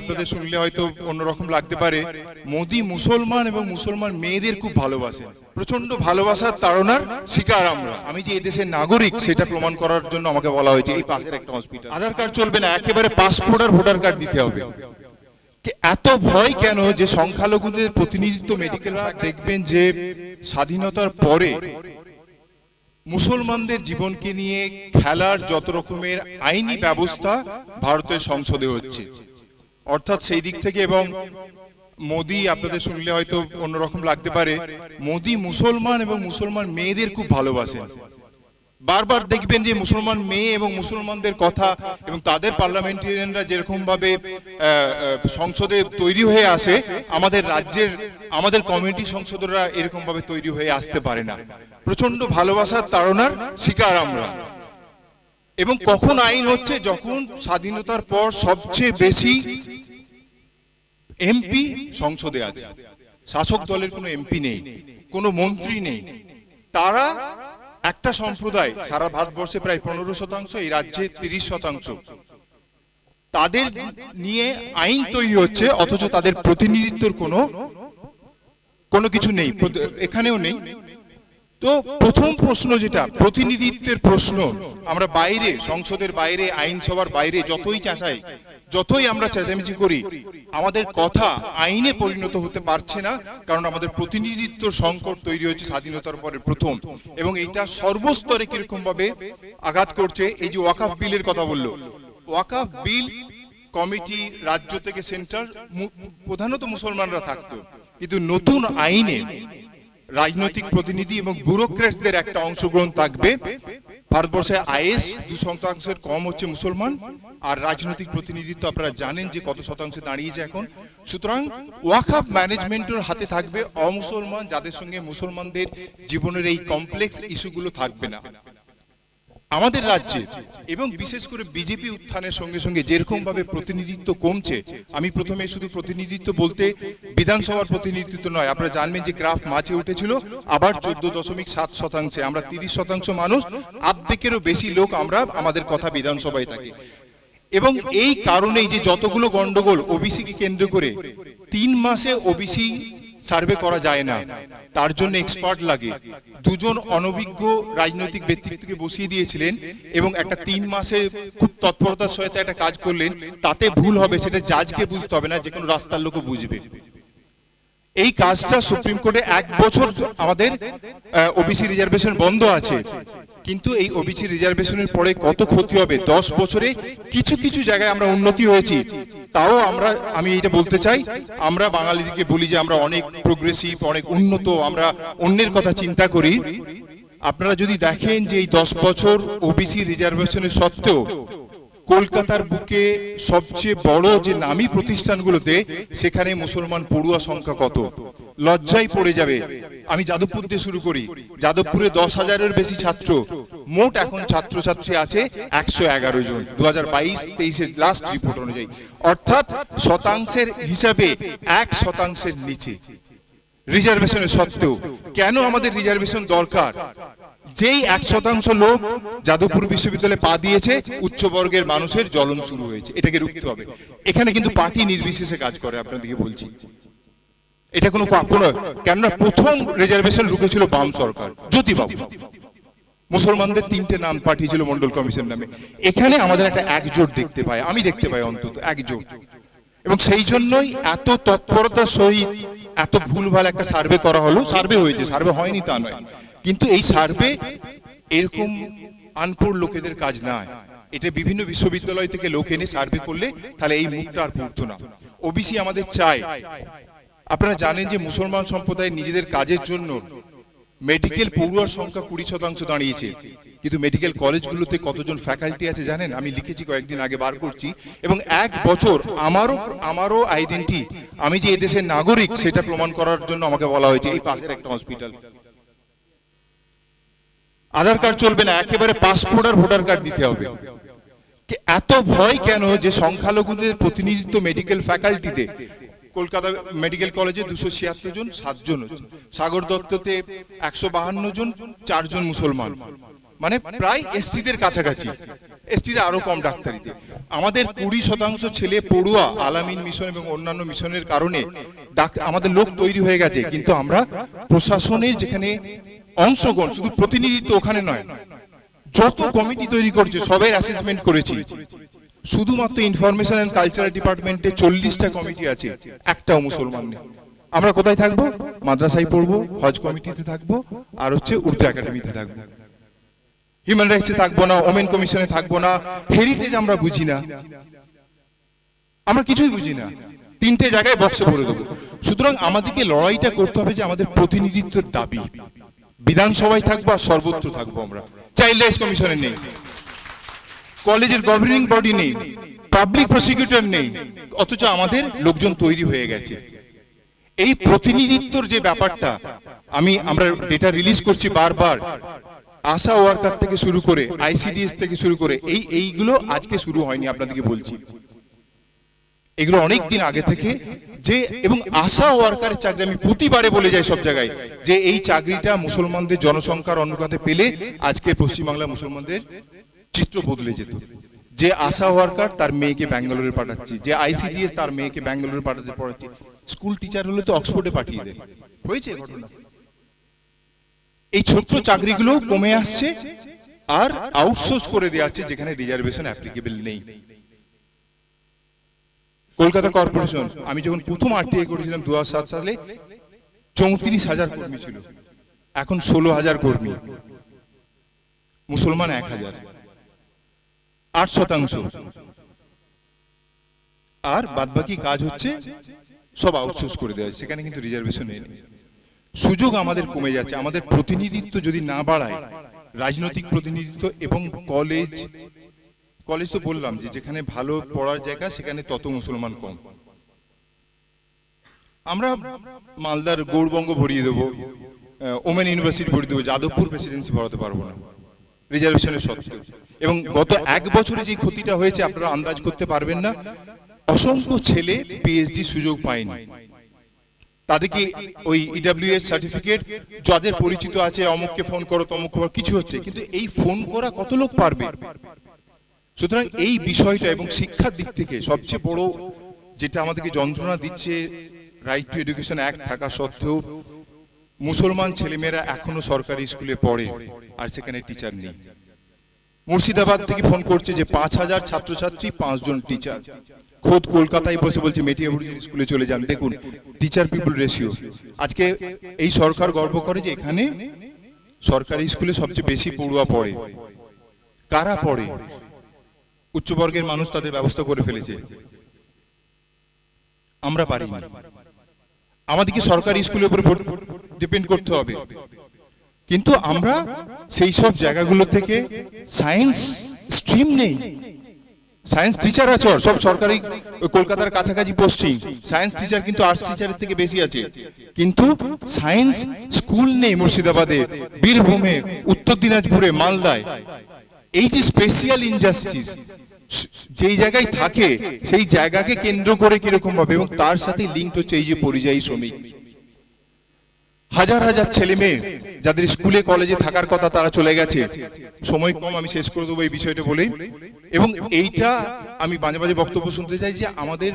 আপনাদের শুনলে হয়তো অন্যরকম লাগতে পারে। মোদি মুসলমান এবং মুসলমান মেয়েদের খুব ভালোবাসেন। প্রচণ্ড ভালোবাসার তাড়নার শিকার আমরা। আমি যে এদেশের নাগরিক, সেটা প্রমাণ করার জন্য আমাকে বলা হয়েছে, এই পাশের একটা হসপিটাল আধার কার্ড চলবে না, একেবারে পাসপোর্ট আর ভোটার কার্ড দিতে হবে। এত ভয় কেন যে সংখ্যালঘুদের প্রতিনিধিত্ব মেডিকেল দেখবেন যে স্বাধীনতার পরে মুসলমানদের জীবনকে নিয়ে খেলার যত রকমের আইনি ব্যবস্থা ভারতের সংসদে হচ্ছে। অর্থাৎ সেই দিক থেকে এবং মোদি, আপনাদের শুনলে হয়তো অন্যরকম লাগতে পারে, মোদি মুসলমান এবং মুসলমান মেয়েদের খুব ভালোবাসেন। বারবার দেখবেন যে মুসলমান মেয়ে এবং মুসলমানদের কথা এবং তাদের পার্লামেন্টেরিয়ানরা যেরকম ভাবে সংসদে তৈরি হয়ে আসে, আমাদের রাজ্যের, আমাদের কমিউনিটি সংসদরা এরকম ভাবে তৈরি হয়ে আসতে পারে না। প্রচণ্ড ভালোবাসার তাড়নার শিকার আমরা। এবং কখন আইন হচ্ছে? যখন স্বাধীনতার পর সবচেয়ে বেশি এমপি সংসদে আছে। শাসক দলের কোনো এমপি নেই কোনো মন্ত্রী নেই। তারা একটা সম্প্রদায় সারা ভারতবর্ষে প্রায় পনেরো শতাংশ এই রাজ্যে তিরিশ শতাংশ। তাদের নিয়ে আইন তৈরি হচ্ছে অথচ তাদের প্রতিনিধিত্বর কোনো কোনো কিছু নেই এখানেও নেই। তো প্রথম প্রশ্ন যেটা, প্রতিনিধিত্বের প্রশ্ন। আমরা বাইরে, সংসদের বাইরে, আইনসভার বাইরে যতই চাষাই, যতই আমরা চেঁচামেচি করি, আমাদের কথা আইনে পরিণত হতে পারছে না, কারণ আমাদের প্রতিনিধিত্ব সংকট তৈরি হয়েছে স্বাধীনতার পরে প্রথম। এবং এটা সর্বস্তরে কীরকম ভাবে আঘাত করছে, এই যে ওয়াকাফ বিলের কথা বলল। ওয়াকাফ বিল কমিটি রাজ্য থেকে সেন্ট্রাল প্রধানত মুসলমানরা থাকতো। কিন্তু নতুন আইনে রাজনৈতিক প্রতিনিধি এবং ব্যুরোক্রেটসদের একটা অংশগ্রহণ থাকবে। ভারতবর্ষে আইএস দু শতাংশের কম হচ্ছে মুসলমান, আর রাজনৈতিক প্রতিনিধিত্ব আপনারা জানেন যে কত শতাংশে দাঁড়িয়েছে এখন। সুতরাং ওয়াকাফ ম্যানেজমেন্টের হাতে থাকবে অমুসলমান, যাদের সঙ্গে মুসলমানদের জীবনের এই কমপ্লেক্স ইস্যুগুলো থাকবে না। আমাদের রাজ্যে এবং বিশেষ করে বিজেপি উত্থানের সঙ্গে সঙ্গে যেরকম ভাবে প্রতিনিধিত্ব কমছে, আমি প্রথমে শুধু প্রতিনিধিত্ব বলতে বিধানসভার প্রতিনিধিত্ব নয়, আপনারা জানবেন যে গ্রাফ মাঝে উঠেছিল, আবার চোদ্দ দশমিক সাত শতাংশে, আমরা তিরিশ শতাংশ মানুষ, আর্ধেকেরও বেশি লোক আমরা, আমাদের কথা বিধানসভায় থাকি। এবং এই কারণেই যে যতগুলো গন্ডগোল ওবিসিকে কেন্দ্র করে, তিন মাসে ওবিসি সার্ভে করা যায় না। তার জন্য এক্সপার্ট লাগে। দুজন অনভিজ্ঞ রাজনৈতিক ব্যক্তিত্বকে বসিয়ে দিয়েছিলেন এবং একটা তিন মাসে খুব তৎপরতার সহায়তা একটা কাজ করলেন। তাতে ভুল হবে, সেটা জাজকে বুঝতে হবে না যে কোনো রাস্তার লোকও বুঝবে। এই কাজটা সুপ্রিম কোর্টে এক বছর আমাদের ওবিসি রিজার্ভেশন বন্ধ আছে। কিন্তু এই ওবিসি রিজার্ভেশনের পরে কত ক্ষতি হবে? দশ বছরে কিছু কিছু জায়গায় আমরা উন্নতি হয়েছি। তাও আমরা, আমি এটা বলতে চাই, আমরা বাঙালিদিকে বলি যে আমরা অনেক প্রোগ্রেসিভ অনেক উন্নত, আমরা অন্যের কথা চিন্তা করি। আপনারা যদি দেখেন যে এই দশ বছর ওবিসি রিজার্ভেশনের সত্ত্বেও কলকাতার বুকে সবচেয়ে বড় যে নামী প্রতিষ্ঠানগুলোতে সেখানে মুসলমান পড়ুয়া সংখ্যা কত? লজ্জায় পড়ে যাবে। আমি যাদবপুর দিয়ে শুরু করি। যাদবপুরে দশ হাজারের বেশি ছাত্র। মোট এখন ছাত্রছাত্রী আছে একশো এগারো জন। দু হাজার বাইশ, তেইশের লাস্ট রিপোর্ট অনুযায়ী। অর্থাৎ শতাংশের হিসাবে এক শতাংশের নিচে। রিজার্ভেশনের সত্ত্বেও। কেন আমাদের রিজার্ভেশন দরকার? যেই এক শতাংশ লোক যাদবপুর বিশ্ববিদ্যালয়ে পা দিয়েছে উচ্চ বর্গের মানুষের জ্বলন শুরু হয়েছে। এটাকে রুখতে হবে। এখানে কিন্তু পার্টি নির্বিশেষে কাজ করে, আপনাদেরকে বলছি। এটা কোনো কোনো কেননা প্রথম রিজার্ভেশন রুখেছিল বাম সরকার জ্যোতিবাবু মুসলমানদের তিনটে নাম পাঠিয়েছিল মন্ডল কমিশন নামে। এখানে আমাদের একটা একজোট দেখতে পাই, আমি দেখতে পাই অন্তত, একজোট। এবং সেই জন্যই এত তৎপরতার সহিত এত ভুলভাল একটা সার্ভে করা হলো, সার্ভে হয়েছে, সার্ভে হয়নি তা নয়। কিন্তু এই সার্ভে এরকম আনপড় লোকেদের কাজ নয় এটা বিভিন্ন বিশ্ববিদ্যালয় থেকে লোক এনে সার্ভে করলে তাহলে এই মুখটা আর পড়তো না। ওবিসি আমাদের চাই আপনারা জানেন যে মুসলমান সম্প্রদায় নিজেদের কাজের জন্য মেডিকেল পড়ুয়ার সংখ্যা কুড়ি শতাংশ দাঁড়িয়েছে। কিন্তু মেডিকেল কলেজগুলোতে কতজন ফ্যাকাল্টি আছে জানেন? আমি লিখেছি কয়েকদিন আগে বার করছি। এবং এক বছর আমারও আমারও আইডেন্টি আমি যে এদেশের নাগরিক, সেটা প্রমাণ করার জন্য আমাকে বলা হয়েছে, এই পাশের একটা হসপিটাল আধার কার্ড চলবে না, একেবারে পাসপোর্ট আর ভোটার কার্ড দিতে হবে। এত ভয় কেন যে সংখ্যালঘুদের প্রতিনিধিত্ব মেডিকেল ফ্যাকাল্টিতে কলকাতা মেডিকেল কলেজে দুশো ছিয়াত্তর জন, সাতজন। সাগর দত্ততে একশো বাহান্ন জন, চারজন মুসলমান। মানে প্রায় এসটিদের কাছাকাছি। এসটিরা আরও কম ডাক্তারিতে। আমাদের কুড়ি শতাংশ ছেলে পড়ুয়া, আলামিন মিশন এবং অন্যান্য মিশনের কারণে আমাদের লোক তৈরি হয়ে গেছে। কিন্তু আমরা প্রশাসনের যেখানে অংশগ্রহণ, শুধু প্রতিনিধিত্ব ওখানে নয়, যত কমিটি তৈরি করছে সবাই অ্যাসেসমেন্ট করেছি। শুধুমাত্র ইনফরমেশন অ্যান্ড কালচারাল ডিপার্টমেন্টে চল্লিশটা কমিটি আছে, একটাও মুসলমান নেই। আমরা কোথায় থাকব? মাদ্রাসায় পড়ব, হজ কমিটিতে থাকব, আর হচ্ছে উর্দু একাডেমিতে থাকব। হিউম্যান রাইটসে থাকব না ওমেন কমিশনে থাকব না হেরিটেজ আমরা বুঝি না। আমরা কিছুই বুঝি না। তিনটে জায়গায় বক্সে ভরে দেবো। সুতরাং আমাদেরকে লড়াইটা করতে হবে যে আমাদের প্রতিনিধিত্বের দাবি। বিধানসভায় থাকব আর সর্বত্র থাকব আমরা। চাইল্ড রাইটস কমিশনে নেই। কলেজের গভর্নিং বডি নেই পাবলিক প্রসিকিউটর নেই, অথচ আমাদের লোকজন তৈরি হয়ে গেছে। এই প্রতিনিধিত্বর যে ব্যাপারটা, আমি আমরা ডেটা রিলিজ করছি বারবার, আশা ওয়ার্কার থেকে শুরু করে আইসিডিএস থেকে শুরু করে, এই এইগুলো আজকে শুরু হয়নি আপনাদেরকে বলছি। এগুলো অনেক দিন আগে থেকে যে, এবং আশা ওয়ার্কারের চাকরি, আমি প্রতিবারে বলে যাই সব জায়গায়, যে এই চাকরিটা মুসলমানদের জনসংখ্যার অনুপাতে পেলে আজকে পশ্চিমবাংলা মুসলমানদের চিত্র বদলে যেত। যে আশা ওয়ার্কার তার মেয়েকে ব্যাঙ্গালোরে পাঠাচ্ছি। যে আইসিডিএস তার মেয়েকে ব্যাঙ্গালোরে পাঠাতে পড়াচ্ছে। স্কুল টিচার হলে তো অক্সফোর্ডে পাঠিয়ে দেয়। হয়েছে ঘটনা? এই ছোট্ট চাকরিগুলো কমে আসছে আর আউটসোর্স করে দেওয়া হচ্ছে, যেখানে রিজার্ভেশন অ্যাপ্লিকেবল নেই। কলকাতা কর্পোরেশন, আমি যখন প্রথম আরটিআই করেছিলাম দু সাত সালে, চৌত্রিশ হাজার কর্মী ছিল। এখন ষোলো হাজার কর্মী। মুসলমান এক হাজার। আট শতাংশ। আর বাদবাকি কাজ হচ্ছে সব আউটসোর্স করে দেওয়া, সেখানে কিন্তু রিজার্ভেশন নেই। সুযোগ আমাদের কমে যাচ্ছে। আমাদের প্রতিনিধিত্ব যদি না বাড়ায়, রাজনৈতিক প্রতিনিধিত্ব এবং কলেজ কলেজ তো বললাম যে যেখানে ভালো পড়ার জায়গা, সেখানে তত মুসলমান কম। আমরা মালদার গৌরবঙ্গ ভরিয়ে দেবো ওমেন ইউনিভার্সিটি ভরিয়ে দেবো, যাদবপুর প্রেসিডেন্সি ভরাতে পারব না। রিজার্ভেশনের সত্ত্বেও। এবং গত এক বছরে যে ক্ষতিটা হয়েছে, আপনারা আন্দাজ করতে পারবেন না। অসংখ্য ছেলে পিএইচডি সুযোগ পায়নি। তাদেরকে ওই ইডাব্লিউএস সার্টিফিকেট যাদের পরিচিত আছে, অমুককে ফোন করো তমুক কিছু হচ্ছে। কিন্তু এই ফোন করা কত লোক পারবে? সুতরাং এই বিষয়টা এবং শিক্ষার দিক থেকে সবচেয়ে বড় যেটা আমাদেরকে যন্ত্রণা দিচ্ছে রাইট টু এডুকেশন অ্যাক্ট থাকা সত্ত্বেও মুসলমান ছেলেমেয়েরা এখনও সরকারি স্কুলে পড়ে আর সেখানে টিচার নেই। মুর্শিদাবাদ থেকে ফোন করছে যে পাঁচ হাজার ছাত্রছাত্রী, পাঁচজন টিচার খোদ কলকাতায় বসে বলছে মেটিয়াবুরুজির স্কুলে চলে যান। দেখুন টিচার পিপুল রেশিও আজকে এই সরকার গর্ব করে যে এখানে সরকারি স্কুলে সবচেয়ে বেশি পড়ুয়া পড়ে। কারা পড়ে? উচ্চবর্গের মানুষ তাদের ব্যবস্থা করে ফেলেছে। আমরা পারি আমাদেরকে সরকারি স্কুলের উপর ডিপেন্ড করতে হবে। কিন্তু আমরা সেই সব জায়গাগুলো থেকে সায়েন্স স্ট্রিম নেই। সায়েন্স টিচার আছে সব সরকারি কলকাতার কাছাকাছি পোস্টিং সায়েন্স টিচার কিন্তু আর্টস টিচারের থেকে বেশি আছে। কিন্তু সায়েন্স স্কুল নেই মুর্শিদাবাদে বীরভূমে উত্তর দিনাজপুরে মালদায়। এই যে স্পেশিয়াল ইনজাস্টিস যেই জায়গায় থাকে, সেই জায়গাকে কেন্দ্র করে কীরকম ভাবে, এবং তার সাথে লিঙ্ক হচ্ছে এই যে পরিযায়ী শ্রমিক। হাজার হাজার ছেলে মেয়ে যাদের স্কুলে, কলেজে থাকার কথা তারা চলে গেছে। সময় কম, আমি শেষ করে দেবো এই বিষয়টা বলে এবং এইটা আমি মাঝে মাঝে বক্তব্য শুনতে চাই যে আমাদের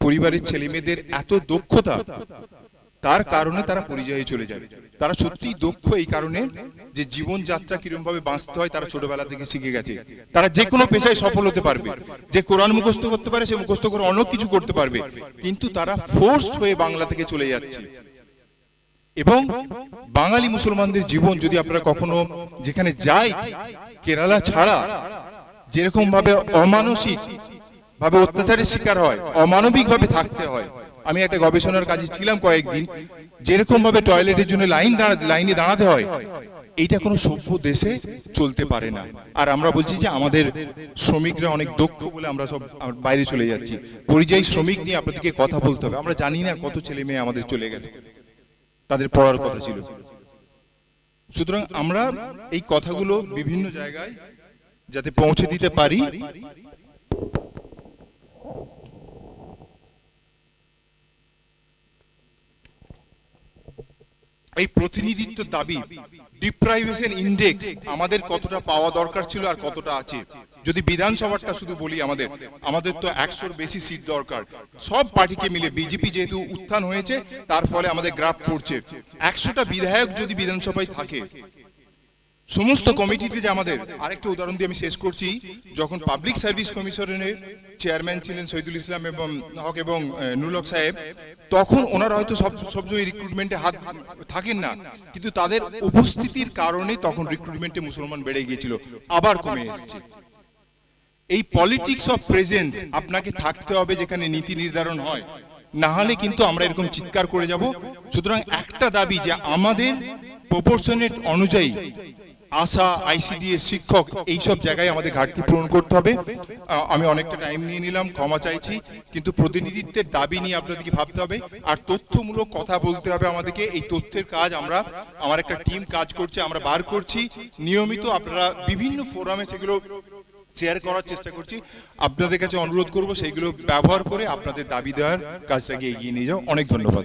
পরিবারের ছেলে মেয়েদের এত দক্ষতা তার কারণে তারা পরিযায়ী চলে যাবে তারা সত্যিই দক্ষ এই কারণে যে জীবন যাত্রা কীরকম ভাবে বাঁচতে হয় তারা ছোটবেলা থেকে শিখে গেছে। তারা যে কোনো পেশায় সফল হতে পারবে। যে কোরআন মুখস্থ করতে পারে, সে মুখস্থ করে অনেক কিছু করতে পারবে। কিন্তু তারা ফোর্স হয়ে বাংলা থেকে চলে যাচ্ছে। এবং বাঙালি মুসলমানদের জীবন যদি আপনারা কখনো যেখানে যাই কেরালা ছাড়া যেরকম ভাবে অমানসিক ভাবে অত্যাচারের শিকার হয় অমানবিক ভাবে থাকতে হয় আমি একটা গবেষণার কাজে ছিলাম কয়েকদিন যেরকম ভাবে টয়লেটের জন্য লাইন লাইনে দাঁড়াতে হয় এইটা কোনো সভ্য দেশে চলতে পারে না। আর আমরা বলছি যে আমাদের শ্রমিকরা অনেক দক্ষ বলে আমরা সব বাইরে চলে যাচ্ছি। পরিযায়ী শ্রমিক নিয়ে আপনাদেরকে কথা বলতে হবে। আমরা জানি না কত ছেলে মেয়ে আমাদের চলে গেছে। তাদের পড়ার কথা ছিল। সুতরাং আমরা এই কথাগুলো বিভিন্ন জায়গায় যাতে পৌঁছে দিতে পারি। এই প্রতিনিধিত্ব দাবি ডিপ্রাইভেশন ইন্ডেক্স আমাদের কতটা পাওয়া দরকার ছিল আর কতটা আছে। যদি বিধানসভাটা শুধু বলি আমাদের আমাদের তো একশোর বেশি সিট দরকার। সব পার্টিকে মিলে বিজেপি যেহেতু উত্থান হয়েছে, তার ফলে আমাদের গ্রাফ পড়ছে। একশোটা বিধায়ক যদি বিধানসভায় থাকে সমস্ত কমিটিতে যে আমাদের আরেকটা উদাহরণ দিয়ে আমি শেষ করছি, যখন পাবলিক সার্ভিস কমিশনের চেয়ারম্যান ছিলেন শহীদুল ইসলাম এবং হক এবং হক সাহেব, তখন ওনারা হয়তো সব সবসময় রিক্রুটমেন্টে হাত থাকেন না, কিন্তু তাদের উপস্থিতির কারণে তখন রিক্রুটমেন্টে মুসলমান বেড়ে গিয়েছিল, আবার কমে এসেছে। এই পলিটিক্স অফ প্রেজেন্স আপনাকে থাকতে হবে যেখানে নীতি নির্ধারণ হয়, না হলে কিন্তু আমরা এরকম চিৎকার করে যাব। সুতরাং একটা দাবি যে আমাদের প্রপোর্শনেট অনুযায়ী আশা আইসিডিএস শিক্ষক এই সব জায়গায় আমাদের ঘাটতি পূরণ করতে হবে। আমি অনেকটা টাইম নিয়ে নিলাম, ক্ষমা চাইছি, কিন্তু প্রতিনিধিত্বের দাবি নিয়ে আপনাদেরকে ভাবতে হবে। আর তথ্যমূলক কথা বলতে হবে আমাদেরকে, এই তথ্যের কাজ আমরা, আমার একটা টিম কাজ করছে, আমরা বার করছি। নিয়মিত আপনারা বিভিন্ন ফোরামে সেগুলো শেয়ার করার চেষ্টা করছি। আপনাদের কাছে অনুরোধ করব সেইগুলো ব্যবহার করে আপনাদের দাবি দেওয়ার কাজটাকে এগিয়ে নিয়ে যাও। অনেক ধন্যবাদ।